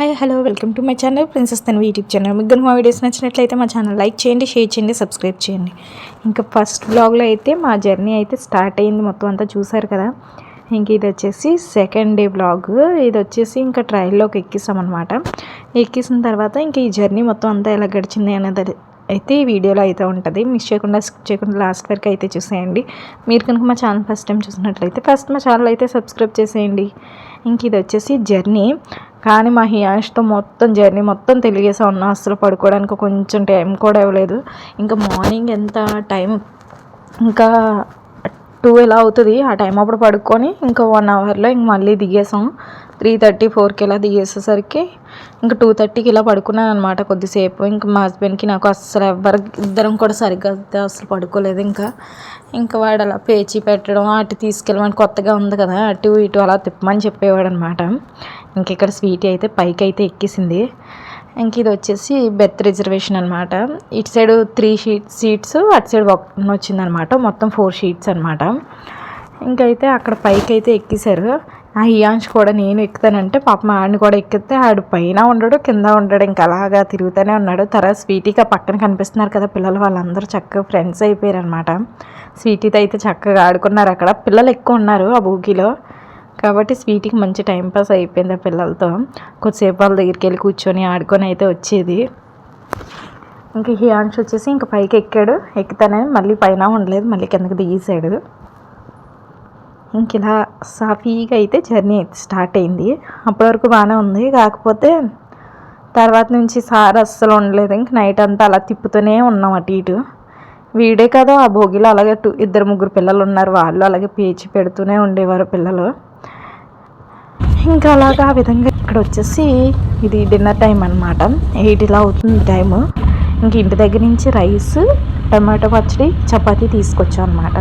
Hi hello welcome to my channel princess తన YouTube channel మీకు మా వీడియోస్ నచ్చినట్లయితే మా ఛానల్ లైక్ చేయండి షేర్ చేయండి సబ్స్క్రైబ్ చేయండి. ఇంకా ఫస్ట్ బ్లాగ్లో అయితే మా జర్నీ అయితే స్టార్ట్ అయింది మొత్తం అంతా చూసారు కదా. ఇంక ఇది వచ్చేసి సెకండ్ డే బ్లాగ్ ఇది వచ్చేసి ఇంకా ట్రైల్లోకి ఎక్కిస్తామన్నమాట ఎక్కిసిన తర్వాత ఇంక ఈ జర్నీ మొత్తం అంతా ఎలా గడిచింది అనేది అయితే ఈ వీడియోలో అయితే ఉంటుంది. మిస్ చేయకుండా స్కిప్ చేయకుండా లాస్ట్ వరకు అయితే చూసేయండి. మీరు కనుక మా ఛానల్ ఫస్ట్ టైం చూసినట్లయితే ఫస్ట్ మా ఛానల్ అయితే సబ్స్క్రైబ్ చేసేయండి. ఇంక ఇది వచ్చేసి జర్నీ కానీ మా హియాన్ష్తో మొత్తం జర్నీ మొత్తం తెలియజేసా ఉన్నా అసలు పడుకోవడానికి కొంచెం టైం కూడా ఇవ్వలేదు. ఇంకా మార్నింగ్ ఎంత టైం? ఇంకా టూ ఎలా అవుతుంది ఆ టైం అప్పుడు పడుకొని ఇంకా వన్ అవర్లో ఇంక మళ్ళీ దిగేసాం. త్రీ థర్టీ ఫోర్కి ఇలా దిగేసేసరికి ఇంకా టూ థర్టీకి ఇలా పడుకున్నాను అనమాట కొద్దిసేపు. ఇంకా మా హస్బెండ్కి నాకు అస్సలు ఎవరి ఇద్దరం కూడా సరిగ్గా అసలు పడుకోలేదు ఇంకా. ఇంకా వాడు అలా పేచి పెట్టడం అటు తీసుకెళ్ళమని కొత్తగా ఉంది కదా అటు ఇటు అలా తిప్పమని చెప్పేవాడు అనమాట ఇంక ఇక్కడ స్వీట్ అయితే పైకి అయితే ఎక్కేసింది. ఇంక ఇది వచ్చేసి బెత్ రిజర్వేషన్ అనమాట ఇటు సైడ్ త్రీ షీట్ సీట్స్ అటు సైడ్ ఒక వచ్చిందనమాట మొత్తం ఫోర్ షీట్స్ అనమాట ఇంకైతే అక్కడ పైకి అయితే ఎక్కేశారు. ఆ హియాంష్ కూడా నేను ఎక్కుతానంటే పాప మా ఆడిని కూడా ఎక్కితే ఆడు పైన ఉండడు కింద ఉండడు ఇంకా అలాగా తిరుగుతూనే ఉన్నాడు. తర్వాత స్వీటీగా పక్కన కనిపిస్తున్నారు కదా పిల్లలు వాళ్ళందరూ చక్కగా ఫ్రెండ్స్ అయిపోయారు అనమాట స్వీటీతో అయితే చక్కగా ఆడుకున్నారు అక్కడ. పిల్లలు ఎక్కువ ఉన్నారు ఆ బూకీలో. కాబట్టి స్వీట్కి మంచి టైంపాస్ అయిపోయింది ఆ పిల్లలతో. కొద్దిసేపు వాళ్ళ దగ్గరికి వెళ్ళి కూర్చొని ఆడుకొని అయితే వచ్చేది. ఇంకా హియాంష్ వచ్చేసి ఇంకా పైకి ఎక్కాడు. ఎక్కితేనే మళ్ళీ పైన ఉండలేదు. మళ్ళీ కిందకి దిగేసాడు ఇంక ఇలా సాఫీగా అయితే జర్నీ అయితే స్టార్ట్ అయింది. అప్పటి వరకు బాగానే ఉంది. కాకపోతే తర్వాత నుంచి సార్ అస్సలు ఉండలేదు. ఇంక నైట్ అంతా అలా తిప్పుతూనే ఉన్నాం అటు ఇటు. వీడే కదా ఆ భోగిలో అలాగే టూ ఇద్దరు ముగ్గురు పిల్లలు ఉన్నారు. వాళ్ళు అలాగే పేచి పెడుతూనే ఉండేవారు పిల్లలు. ఇంకా అలాగా ఆ విధంగా ఇక్కడ వచ్చేసి ఇది డిన్నర్ టైం అనమాట ఎయిట్ ఇలా అవుతుంది టైము ఇంక ఇంటి దగ్గర నుంచి రైస్ టమాటో పచ్చడి చపాతీ తీసుకొచ్చాం అనమాట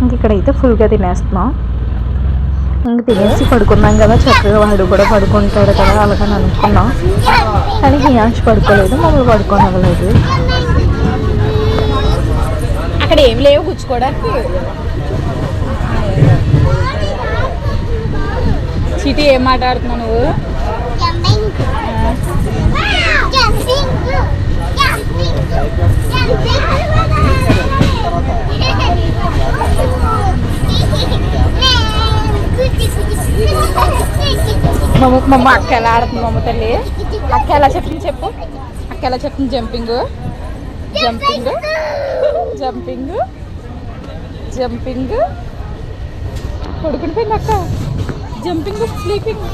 ఇంక ఇక్కడైతే ఫుల్గా తినేస్తున్నాం. ఇంక తినేసి పడుకున్నాం కదా చక్కగా వాడు కూడా పడుకుంటాడు కదా అలాగని అనుకున్నాం. కానీ హియాంష్ పడుకోలేదు మమ్మల్ని పడుకోనివ్వలేదు. అక్కడ ఏం లేవు గుచ్చుకోవడానికి చీటీ ఏం మాట్లాడుతున్నావు నువ్వు? మమ్మ మమ్మ అక్క ఎలా ఆడుతుంది మమ్మ తల్లి? అక్క ఎలా చెప్పింది చెప్పు. అక్క ఎలా చెప్తుంది జంపింగ్ జంపింగ్ జంపింగ్ జంపింగ్ పడుకునిపోయింది అక్క? జంపింగ్ స్లీపింగ్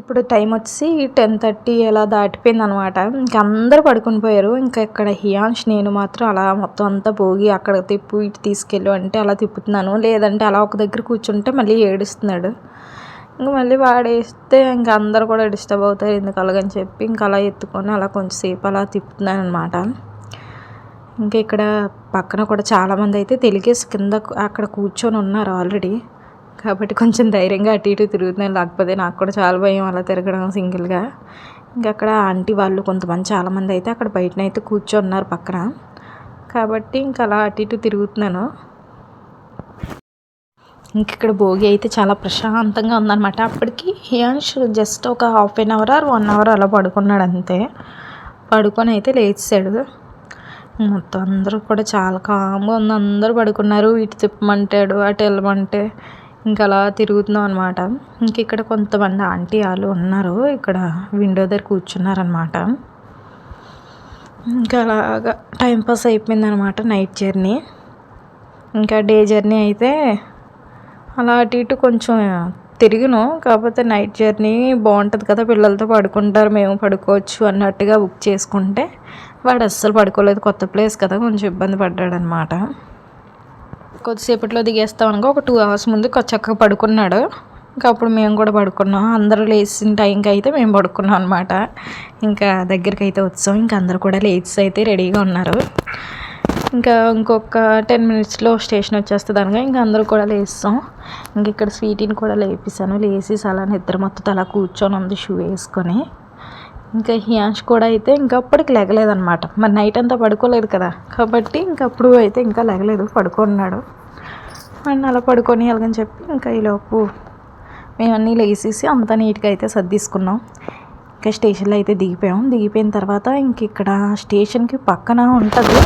ఇప్పుడు టైం వచ్చి టెన్ థర్టీ అలా దాటిపోయింది అనమాట ఇంకా అందరూ పడుకుని పోయారు. ఇంకా ఇక్కడ హియాంష్ నేను మాత్రం అలా మొత్తం అంతా పోగి అక్కడ తిప్పు ఇటు తీసుకెళ్ళు అంటే అలా తిప్పుతున్నాను. లేదంటే అలా ఒక దగ్గర కూర్చుంటే మళ్ళీ ఏడుస్తున్నాడు. ఇంకా మళ్ళీ వాడేస్తే ఇంకా అందరు కూడా డిస్టర్బ్ అవుతారు ఎందుకు అలాగని చెప్పి ఇంకా అలా ఎత్తుకొని అలా కొంచెంసేపు అలా తిప్పుతున్నాను అనమాట ఇంకా ఇక్కడ పక్కన కూడా చాలామంది అయితే తెలిగేసి కింద అక్కడ కూర్చొని ఉన్నారు ఆల్రెడీ. కాబట్టి కొంచెం ధైర్యంగా అటు ఇటు తిరుగుతున్నాను లేకపోతే నాకు కూడా చాలా భయం అలా తిరగడం సింగిల్గా. ఇంకా అక్కడ ఆంటీ వాళ్ళు కొంతమంది చాలామంది అయితే అక్కడ బయటనైతే కూర్చొని ఉన్నారు పక్కన. కాబట్టి ఇంకా అలా అటు ఇటు తిరుగుతున్నాను. ఇంక ఇక్కడ భోగి అయితే చాలా ప్రశాంతంగా ఉందన్నమాట. అప్పటికి హియాన్ష్ జస్ట్ ఒక half an hour or one hour అలా పడుకున్నాడు అంతే. పడుకొని అయితే లేచాడు. మొత్తం అందరూ కూడా చాలా కామ్గా ఉంది. అందరూ పడుకున్నారు. ఇటు తిప్పమంటాడు అటు వెళ్ళమంటే ఇంకా అలా తిరుగుతున్నాం అనమాట ఇంక ఇక్కడ కొంతమంది ఆంటీ వాళ్ళు ఉన్నారు. ఇక్కడ విండో దగ్గర కూర్చున్నారనమాట ఇంకా అలాగా టైంపాస్ అయిపోయింది అనమాట నైట్ జర్నీ ఇంకా డే జర్నీ అయితే అలా అటు ఇటు కొంచెం తిరిగిను కాకపోతే నైట్ జర్నీ బాగుంటుంది కదా పిల్లలతో పడుకుంటారు మేము పడుకోవచ్చు అన్నట్టుగా బుక్ చేసుకుంటే వాడు అస్సలు పడుకోలేదు కొత్త ప్లేస్ కదా కొంచెం ఇబ్బంది పడ్డాడనమాట. కొద్దిసేపట్లో దిగేస్తాం అనుకో ఒక టూ అవర్స్ ముందు చక్కగా పడుకున్నాడు. ఇంకా అప్పుడు మేము కూడా పడుకున్నాం. అందరూ లేచిన టైంకి అయితే మేము పడుకున్నాం అనమాట. ఇంకా దగ్గరికి అయితే వచ్చాం. ఇంకా అందరూ కూడా లేచి అయితే రెడీగా ఉన్నారు. ఇంకా ఇంకొక టెన్ మినిట్స్లో స్టేషన్ వచ్చేస్తుంది అనగా ఇంకా అందరూ కూడా లేస్తాం. ఇంక ఇక్కడ స్వీటీని కూడా లేపిస్తాను లేచి అలా నిద్ర మొత్తం అలా కూర్చొని ఉంది షూ వేసుకొని. ఇంకా హియాష్ కూడా అయితే ఇంకా అప్పటికి లెగలేదనమాట. మరి నైట్ అంతా పడుకోలేదు కదా. కాబట్టి ఇంకా అప్పుడు అయితే ఇంకా లెగలేదు. పడుకున్నాడు. అండ్ అలా పడుకొని వెళ్ళగని చెప్పి ఇంకా ఈలోపు మేమన్నీ లేసేసి అంతా నీట్గా అయితే సర్దీసుకున్నాం. ఇంకా స్టేషన్లో అయితే దిగిపోయాం. దిగిపోయిన తర్వాత ఇంక ఇక్కడ స్టేషన్కి పక్కన ఉంటుంది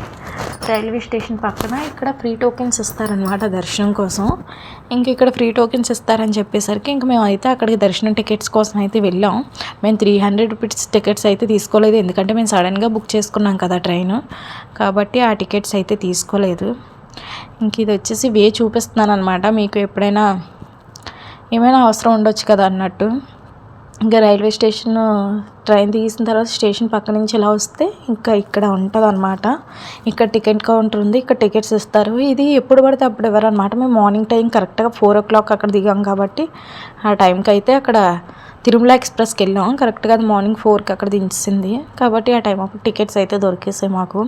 రైల్వే స్టేషన్ పక్కన ఇక్కడ ఫ్రీ టోకెన్స్ ఇస్తారనమాట దర్శనం కోసం. ఇంక ఇక్కడ ఫ్రీ టోకెన్స్ ఇస్తారని చెప్పేసరికి ఇంక మేము అయితే అక్కడికి దర్శనం టికెట్స్ కోసం అయితే వెళ్ళాం. మేము త్రీ హండ్రెడ్ రూపీస్ టికెట్స్ అయితే తీసుకోలేదు. ఎందుకంటే మేము సడన్గా బుక్ చేసుకున్నాం కదా ట్రైన్. కాబట్టి ఆ టికెట్స్ అయితే తీసుకోలేదు. ఇంక ఇది వచ్చేసి వే చూపిస్తున్నాను అనమాట మీకు ఎప్పుడైనా ఏమైనా అవసరం ఉండొచ్చు కదా అన్నట్టు. ఇంకా రైల్వే స్టేషన్ ట్రైన్ తీసిన తర్వాత స్టేషన్ పక్క నుంచి ఇలా వస్తే ఇంకా ఇక్కడ ఉంటుంది అనమాట ఇక్కడ టికెట్ కౌంటర్ ఉంది ఇక్కడ టికెట్స్ ఇస్తారు. ఇది ఎప్పుడు పడితే అప్పుడు ఇవ్వరు అనమాట మేము మార్నింగ్ టైం కరెక్ట్గా ఫోర్ ఓ క్లాక్ అక్కడ దిగాం కాబట్టి ఆ టైంకి అయితే అక్కడ తిరుమల ఎక్స్ప్రెస్కి వెళ్ళాం. కరెక్ట్గా అది మార్నింగ్ ఫోర్కి అక్కడ దించింది కాబట్టి ఆ టైం అప్పుడు టికెట్స్ అయితే దొరికేసాయి మాకు.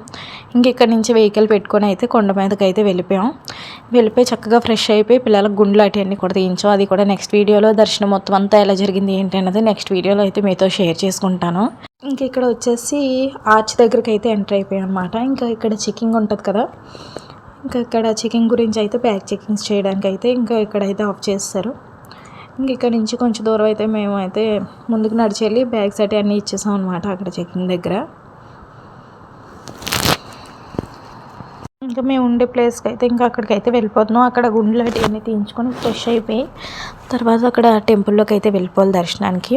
ఇంక ఇక్కడ నుంచి వెహికల్ పెట్టుకొని అయితే కొండ మీదకి అయితే వెళ్ళిపోయాం. వెళ్ళిపోయి చక్కగా ఫ్రెష్ అయిపోయి పిల్లలకు గుండ్లు అటువన్నీ కూడా తీయించాం. అది కూడా నెక్స్ట్ వీడియోలో దర్శనం మొత్తం అంతా ఎలా జరిగింది ఏంటి అన్నది నెక్స్ట్ వీడియోలో అయితే మీతో షేర్ చేసుకుంటాను. ఇంక ఇక్కడ వచ్చేసి ఆర్చ్ దగ్గరికి అయితే ఎంటర్ అయిపోయాం అనమాట ఇంకా ఇక్కడ చెకింగ్ ఉంటుంది కదా. ఇంకా ఇక్కడ చెకింగ్ గురించి అయితే బ్యాగ్ చెకింగ్స్ చేయడానికి అయితే ఇంకా ఇక్కడైతే ఆఫ్ చేస్తారు. ఇంక ఇక్కడ నుంచి కొంచెం దూరం అయితే మేము అయితే ముందుకు నడిచి వెళ్ళి బ్యాగ్స్ అయితే అన్నీ ఇచ్చేసాం అనమాట అక్కడ చెక్కింగ్ దగ్గర. ఇంకా మేము ఉండే ప్లేస్కి అయితే ఇంకా అక్కడికి అయితే వెళ్ళిపోతున్నాం. అక్కడ గుండెలు అన్నీ తీయించుకొని ఫ్రెష్ అయిపోయి తర్వాత అక్కడ టెంపుల్లోకి అయితే వెళ్ళిపోవాలి దర్శనానికి.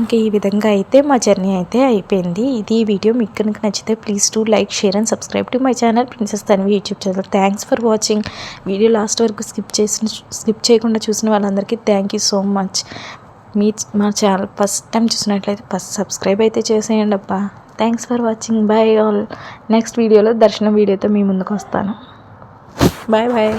ఇంకా ఈ విధంగా అయితే మా జర్నీ అయితే అయిపోయింది. ఇది వీడియో మీకు కనుక నచ్చితే please to like share and subscribe to my channel princess Tanvi YouTube channel. Thanks for watching. Video last వరకు స్కిప్ చేసిన స్కిప్ చేయకుండా చూసిన వాళ్ళందరికీ థ్యాంక్ యూ సో మచ్. మీ మా ఛానల్ ఫస్ట్ టైం చూసినట్లయితే ఫస్ట్ సబ్స్క్రైబ్ అయితే చేసేయండి అబ్బా. Thanks for watching bye all next వీడియోలో దర్శనం వీడియోతో మీ ముందుకు వస్తాను. Bye bye